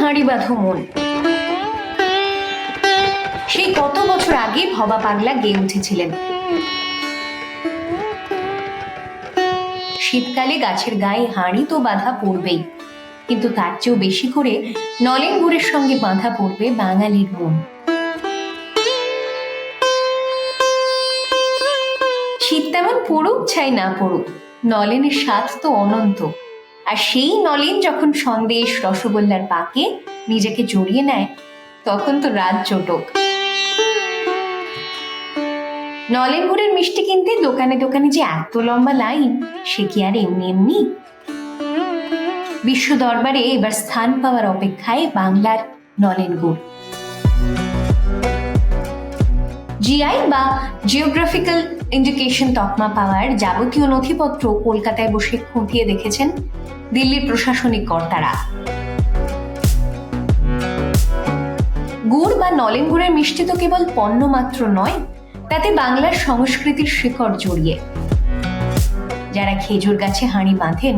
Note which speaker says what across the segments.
Speaker 1: হাঁড়ি বাঁধো মন। সেই কত বছর আগে ভবা পাগলা গেয়ে উঠেছিলেন। শীতকালে গাছের গায়ে হাঁড়ি তো বাঁধা পড়বেই, কিন্তু তার চেয়েও বেশি করে নলেন গুড়ের সঙ্গে বাঁধা পড়বে বাঙালির মন। শীত তেমন পড়ুক চাই না পড়ুক, নলেনের স্বাদ তো অনন্ত। আর সেই নলেন যখন সন্দেশ রসগোল্লার পাকে নিজেকে জড়িয়ে নেয়, তখন তো রাত চটক নলেন গুড়ের মিষ্টি কিনতে দোকানে দোকানে যে এত লম্বা লাইন, সে কি আর এমনি এমনি? বিশ্ব দরবারে এবার স্থান পাওয়ার অপেক্ষায় বাংলার নলেন গুড় জিআই বা জিওগ্রাফিক্যাল ইন্ডিকেশন তকমা পাওয়ার যাবতীয় নথিপত্র কলকাতায় বসে খুঁটিয়ে দেখেছেন দিল্লির প্রশাসনিক কর্তারা। গুড় বা নলেন গুড়ের মিষ্টি তো কেবল পণ্য মাত্র নয়, তাতে বাংলার সংস্কৃতির শিকড় জড়িয়ে। যারা খেজুর গাছে হাঁড়ি বাঁধেন,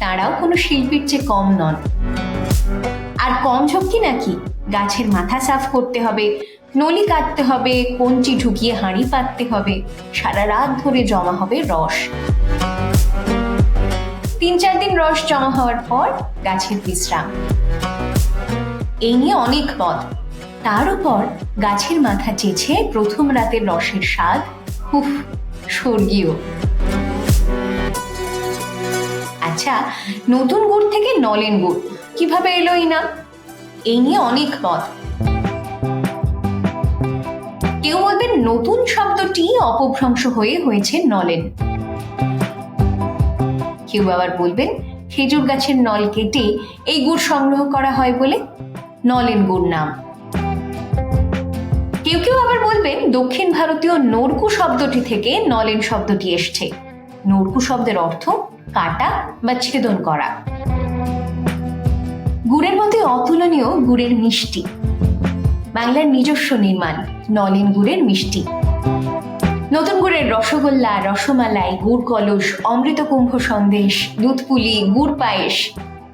Speaker 1: তারাও কোনো শিল্পীর চেয়ে কম নন। আর কম ঝক্কি নাকি গাছের মাথা সাফ করতে হবে নলি কাটতে হবে, কঞ্চি ঢুকিয়ে হাঁড়ি পাততে হবে, সারা রাত ধরে জমা হবে রস। তিন চার দিন রস জমা হওয়ার পর গাছের বিশ্রাম। এই নিয়ে অনেক পথ। তার উপর গাছের মাথা চেছে প্রথম রাতের রসের স্বাদ। উফ, স্বর্গীয়। আচ্ছা নতুন গুড় থেকে নলেন গুড়, কীভাবে এলো এই নাম? এই নিয়ে অনেক মত নতুন শব্দটি অপভ্রংশ হয়ে হয়েছে নলেন। কেউ আবার বলবেন, খেজুর গাছের নল কেটে এই গুড় সংগ্রহ করা হয় বলে? নলেন গুড় নাম। কেউ কেউ আবার বলবেন, দক্ষিণ ভারতীয় নরকু শব্দটি থেকে নলেন শব্দটি এসছে। নরকু শব্দের অর্থ কাটা বা ছেদন করা। গুড়ের মধ্যে অতুলনীয় গুড়ের মিষ্টি। বাংলার নিজস্ব নির্মাণ, নলেন গুড়ের মিষ্টি। নতুন গুড়ের রসগোল্লা, রসমালাই, গুড় কলস অমৃতকুম্ভ সন্দেশ দুধপুলি গুড় পায়েস,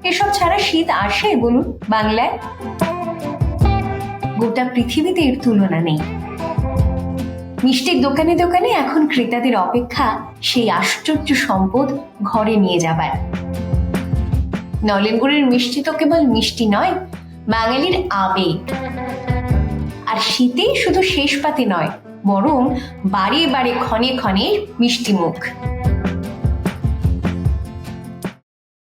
Speaker 1: এসব ছাড়া শীত আসে বলুন বাংলায়? গোটা পৃথিবীতে এর তুলনা নেই। মিষ্টির দোকানে দোকানে এখন ক্রেতাদের অপেক্ষা সেই আশ্চর্য সম্পদ ঘরে নিয়ে যাবার। নলেন গুড়ের মিষ্টি তো কেবল মিষ্টি নয় বাঙালির আবেগ। আর শীতে শুধু শেষ পাতে নয়, বরং বারে বারে ক্ষণে ক্ষণে মিষ্টি মুখ